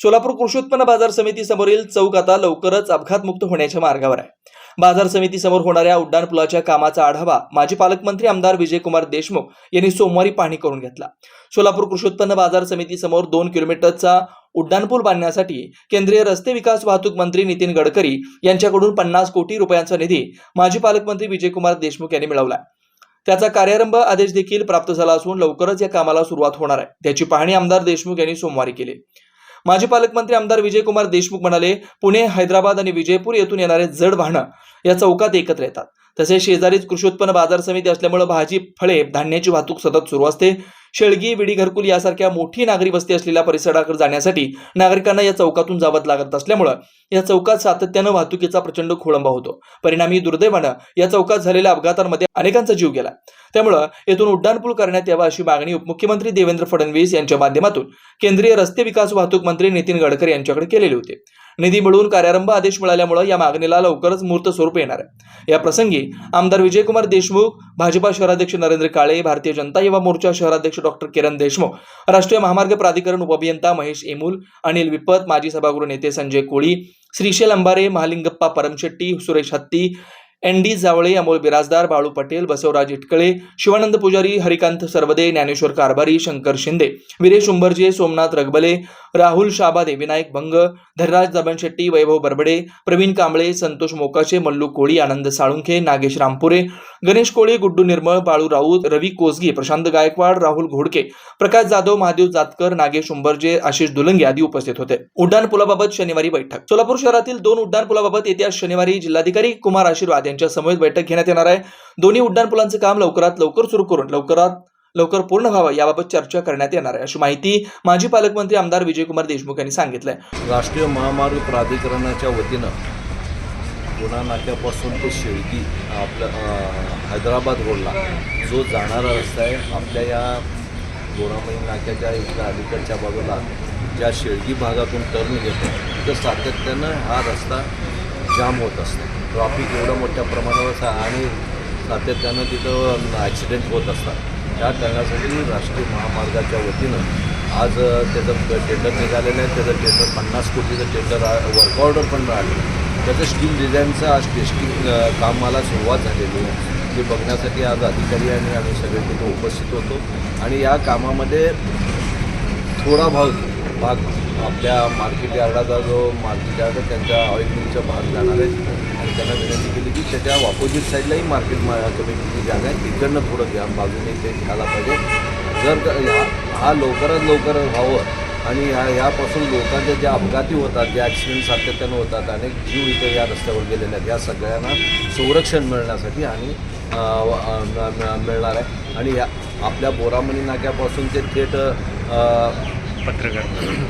सोलापूर कृषी उत्पन्न बाजार समिती समोरील चौक आता लवकरच अपघातमुक्त होण्याच्या मार्गावर आहे. बाजार समिती समोर होणाऱ्या उड्डाण पुलाच्या कामाचा आढावा माजी पालकमंत्री आमदार विजयकुमार देशमुख यांनी सोमवारी पाहणी करून घेतला. सोलापूर कृषी उत्पन्न बाजार समिती समोर दोन किलोमीटरचा उड्डाणपूल बांधण्यासाठी केंद्रीय रस्ते विकास वाहतूक मंत्री नितीन गडकरी यांच्याकडून पन्नास कोटी रुपयांचा निधी माजी पालकमंत्री विजयकुमार देशमुख यांनी मिळवला त्याचा कार्यारंभ आदेश देखील प्राप्त झाला असून लवकरच या कामाला सुरुवात होणार आहे. त्याची पाहणी आमदार देशमुख यांनी सोमवारी केली. माजी पालकमंत्री आमदार विजयकुमार देशमुख म्हणाले पुणे हैदराबाद आणि विजयपूर येथून येणारे जड वाहनं या चौकात एकत्र येतात. तसेच शेजारीच कृषी उत्पन्न बाजार समिती असल्यामुळे भाजी फळे धान्याची वाहतूक सतत सुरू असते. शेळगी विडी घरकुल यासारख्या मोठी नागरी वस्ती असलेल्या परिसराकडे जाण्यासाठी नागरिकांना या चौकातून जावत लागत असल्यामुळं या चौकात सातत्यानं वाहतुकीचा प्रचंड खोळंबा होतो. परिणामी दुर्दैवानं या चौकात झालेल्या अपघातांमध्ये अनेकांचा जीव गेला. त्यामुळं येथून उड्डाणपूल करण्यात यावा अशी मागणी उपमुख्यमंत्री देवेंद्र फडणवीस यांच्या माध्यमातून केंद्रीय रस्ते विकास वाहतूक मंत्री नितीन गडकरी यांच्याकडे केलेले होते. निधी मिळवून कार्यारंभ आदेश मिळाल्यामुळे या मागणीला लवकरच मूर्त स्वरूप येणार आहे. या प्रसंगी आमदार विजयकुमार देशमुख भाजपा शहराध्यक्ष नरेंद्र काळे भारतीय जनता युवा मोर्चा शहराध्यक्ष डॉक्टर किरण देशमुख राष्ट्रीय महामार्ग प्राधिकरण उपअभियंता महेश एमुल अनिल विपत माजी सभागृह नेते संजय कोळी श्रीशैल अंबारे महालिंगप्पा परमशेट्टी सुरेश हत्ती एन डी जावळे अमोल बिराजदार बाळू पटेल बसवराज इटकळे शिवानंद पुजारी हरिकांत सरवदे ज्ञानेश्वर कारभारी शंकर शिंदे वीरेश उंबरजे सोमनाथ रगबले राहुल शाबादे विनायक भंग धनराज दबन शेट्टी वैभव बरबडे प्रवीण कांबळे संतोष मोकाशे मल्लू कोळी आनंद साळुंखे नागेश रामपुरे गणेश कोळी गुड्डू निर्मळ बाळू राऊत रवी कोसगी प्रशांत गायकवाड राहुल घोडके प्रकाश जाधव महादेव जातकर नागेश उंबरजे आशिष दुलंगे आदी उपस्थित होते. उड्डाण पुलाबाबत शनिवारी बैठक. सोलापूर शहरातील दोन उड्डाण पुलाबाबत येत्या शनिवारी जिल्हाधिकारी कुमार आशीर्वाद यांच्या समवेत बैठक घेण्यात येणार आहे. दोन्ही उड्डाण पुलांचं काम लवकरात लवकर सुरू करून लवकरात लवकर पूर्ण व्हावं याबाबत चर्चा करण्यात येणार आहे. अशी माहिती माजी पालकमंत्री आमदार विजयकुमार देशमुख यांनी सांगितलंय. राष्ट्रीय महामार्ग प्राधिकरणाच्या वतीनं पुणा नाक्यापासून ते शेळगी आपल्या हैदराबाद रोडला जो जाणारा रस्ता आहे आपल्या या गोरामई नाक्याच्या इथल्या अलीकडच्या बाजूला ज्या शेळगी भागातून टर्न घेतो तिथं सातत्यानं हा रस्ता जाम होत असतो. ट्रॉफिक एवढं मोठ्या प्रमाणावर आणि सातत्यानं तिथं ॲक्सिडेंट होत असतात. त्या करण्यासाठी राष्ट्रीय महामार्गाच्या वतीनं आज त्याचं टेंडर निघालेलं आहे. त्याचं टेंडर पन्नास कोटीचं टेंडर वर्क ऑर्डर पण राहिलं. त्याचं स्टील डिझाईनचं आज टेस्टिंग कामाला सुरुवात झालेली आहे. ते बघण्यासाठी आज अधिकारी आणि आम्ही सगळे तिथे उपस्थित होतो. आणि या कामामध्ये थोडा भाग भाग आपल्या मार्केट यार्डाचा जो मार्केट यार्ड आहे त्यांच्या ऑइल मिलचा भाग जाणार आहे. त्यांना विनंती केली की त्याच्या ऑपोजिट साईडलाही मार्केट मा कमिटीची जागा आहे. तिकडनं थोडं घ्या बाजूने ते घ्यायला पाहिजे. जर ह्या हा लवकरात लवकर व्हावं आणि ह्या ह्यापासून लोकांचे जे अपघाती होतात जे ॲक्सिडेंट सातत्यानं होतात अनेक जीव इथं या रस्त्यावर गेलेले आहेत. या सगळ्यांना संरक्षण मिळण्यासाठी आणि मिळणार आहे. आणि या आपल्या बोरामणी नाक्यापासून ते थेट पत्रकार.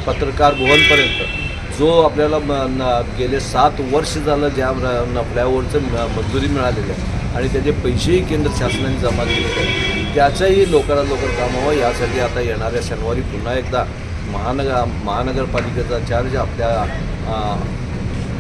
पत्रकार भवनपर्यंत. जो आपल्याला गेले सात वर्ष झालं ज्या न- फ्लायओव्हरचं म- मंजुरी मिळालेली आहे आणि त्याचे पैसेही केंद्र शासनाने जमा केलेले आहेत. त्याचंही लवकरात लवकर काम व्हावं यासाठी आता येणाऱ्या शनिवारी पुन्हा एकदा महानगर महानगरपालिकेचा चार्ज आपल्या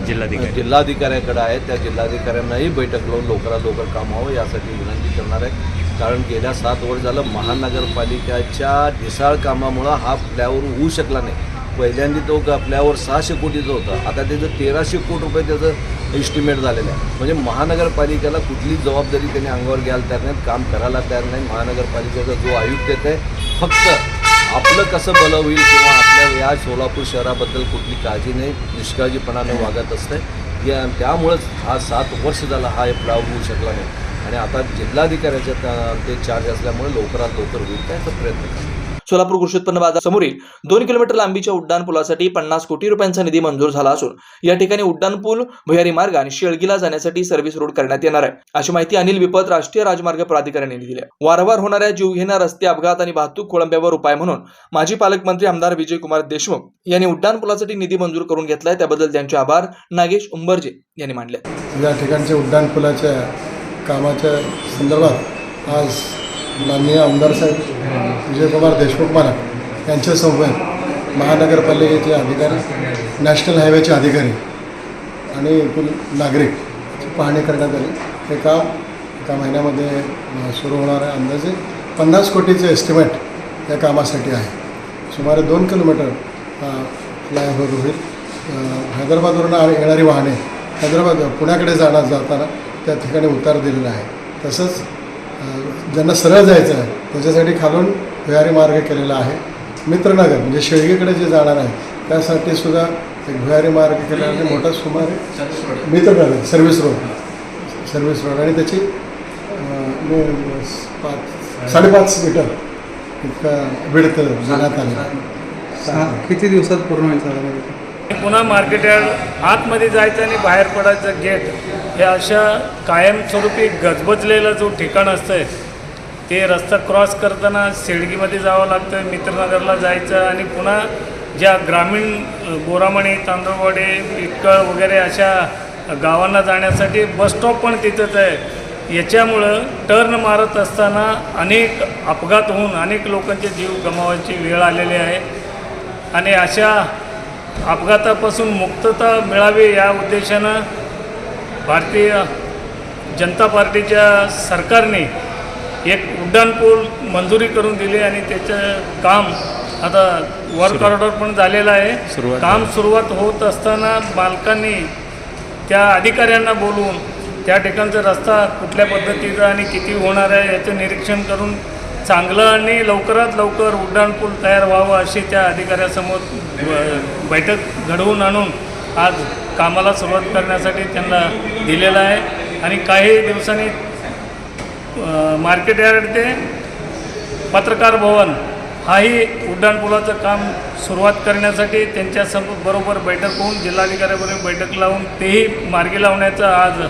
जिल्हाधिकारी. जिल्हाधिकाऱ्याकडे आहे. त्या जिल्हाधिकाऱ्यांनाही बैठक लावून लवकरात लवकर काम व्हावं यासाठी विनंती करणार आहे. कारण गेल्या सात वर्ष झालं महानगरपालिकेच्या ढिसाळ कामामुळं हा फ्लायओव्हर होऊ शकला नाही. पहिल्यांदा तो आपल्यावर सहाशे कोटीचं होतं. आता त्याचं तेराशे कोटी रुपये त्याचं एस्टिमेट झालेलं आहे. म्हणजे महानगरपालिकेला कुठली जबाबदारी त्यांनी अंगावर घ्यायला तयार नाहीत काम करायला तयार नाही. महानगरपालिकेचा जो आयुक्त येत आहे फक्त आपलं कसं बलं होईल किंवा आपल्या या सोलापूर शहराबद्दल कुठली काळजी नाही निष्काळजीपणाने वागत असते. या त्यामुळंच हा सात वर्ष झाला हा फ्लावर होऊ शकला नाही. आणि आता जिल्हाधिकाऱ्याच्या ते चार्ज असल्यामुळे लवकरात लवकर होईल त्याचा प्रयत्न करतो. सोलापूर कृषी उत्पन्न बाजार समोरील दोन किलोमीटर लांबीच्या उड्डाण पुलासाठी पन्नास कोटी रुपयांचा निधी मंजूर झाला असून या ठिकाणी उड्डाण पूल भुयारी मार्ग आणि शेळगीला जाण्यासाठी सर्व्हिस रोड करण्यात येणार आहे. अशी माहिती अनिल विपत राष्ट्रीय राजमार्ग प्राधिकरणाने दिली आहे. वारंवार होणाऱ्या जीवघेण्या रस्ते अपघात आणि वाहतूक खोळंब्यावर उपाय म्हणून माजी पालकमंत्री आमदार विजयकुमार देशमुख यांनी उड्डाण पुलासाठी निधी मंजूर करून घेतलाय. त्याबद्दल त्यांचे आभार. नागेश उंबरजे यांनी मांडले या ठिकाणच्या उड्डाणपुलाच्या कामाच्या संदर्भात आज माननीय आमदार साहेब विजयकुमार देशमुख महाराज यांच्या समवेत महानगरपालिकेचे अधिकारी नॅशनल हायवेचे अधिकारी आणि एकूण नागरिक पाहणी करण्यात आली. हे काम एका महिन्यामध्ये सुरू होणार आहे अंदाजे पन्नास कोटीचे एस्टिमेट या कामासाठी आहे. सुमारे दोन किलोमीटर फ्लायओव्हर होईल. हैदराबादवरून येणारी वाहने हैदराबाद पुण्याकडे जाणार जाताना त्या ठिकाणी उतार दिलेला आहे. तसंच ज्यांना सरळ जायचं आहे त्याच्यासाठी खालून भुयारी मार्ग केलेला आहे. मित्रनगर म्हणजे शेळगेकडे जे जाणार आहे त्यासाठी सुद्धा एक भुयारी मार्ग केलेला आहे. मोठा सुमारे Mitranagar service road service road आणि त्याची पाच साडेपाच मीटर इतका विडत जाण्यात आलं किती दिवसात पूर्ण होईल साधारण पुन्हा मार्केट यार्ड आतमध्ये जायचं आणि बाहेर पडायचं गेट हे अशा कायमस्वरूपी गजबजलेलं जो ठिकाण असतं ते रस्ता क्रॉस करताना शेडगीमध्ये जावं लागतं मित्रनगरला जायचं आणि पुन्हा ज्या ग्रामीण गोरामणी तांदूळवाडी इटकळ वगैरे अशा गावांना जाण्यासाठी बसस्टॉप पण तिथंच आहे. याच्यामुळं टर्न मारत असताना अनेक अपघात होऊन अनेक लोकांचे जीव गमावायची वेळ आलेली आहे. आणि अशा अपघातापासून मुक्तता मिळावी या उद्देशानं भारतीय जनता पार्टीच्या सरकारने एक उड्डाणपूल मंजुरी करून दिली आणि त्याचं काम आता वर्क ऑर्डर पण झालेलं आहे. काम सुरुवात होत असताना मालकांनी त्या अधिकाऱ्यांना बोलवून त्या ठिकाणचा रस्ता कुठल्या पद्धतीचा आणि किती होणार आहे याचं निरीक्षण करून चांगलं आणि लवकरात लवकर उड्डाणपूल तयार व्हावं अशी त्या अधिकाऱ्यासमोर ब- बैठक घडवून आणून आज कामाला सुरुवात करण्यासाठी त्यांना दिलेलं आहे. आणि काही दिवसांनी मार्केट यार्ड ते पत्रकार भवन हाही उड्डाणपुलाचं काम सुरुवात करण्यासाठी त्यांच्यासमोर बरोबर बैठक होऊन जिल्हाधिकाऱ्याबरोबर बैठक लावून तेही मार्गी लावण्याचं आज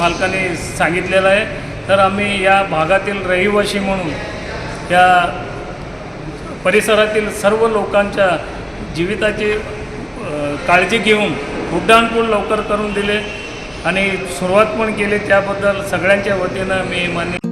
मालकाने सांगितलेलं आहे. तर आम्ही या भागातील रहिवासी म्हणून या परिसरातील सर्व लोकांच्या जीविताची काळजी घेऊन उड्डाणपूल लवकर करून दिले आणि सुरुवात पण केली. त्याबद्दल सगळ्यांच्या वतीनं मी मान्य